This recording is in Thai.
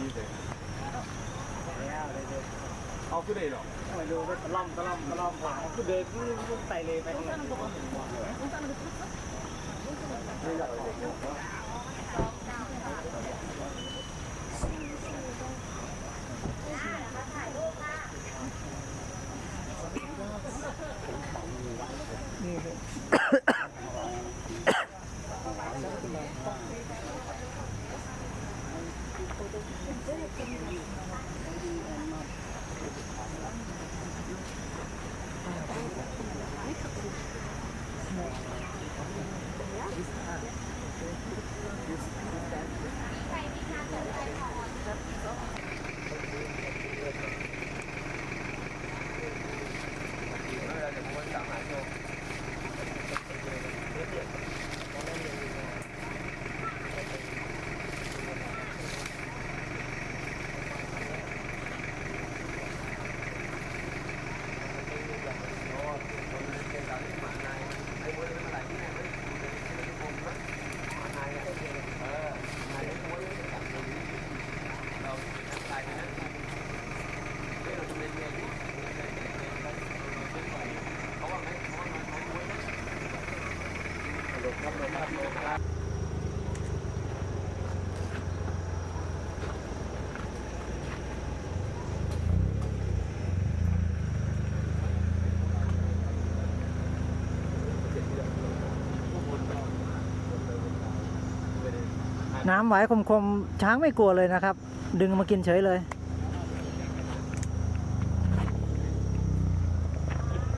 นี่เลยเอาขึ้นได้หรอไม่รู้ว่าตะล่อมตะล่อมตะล่อมหลังคือเดินพุ่งไต่เลยไปข้างหลัง น้ำไหวคมๆ ช้างไม่กลัวเลยนะครับ ดึงมากินเฉยเลย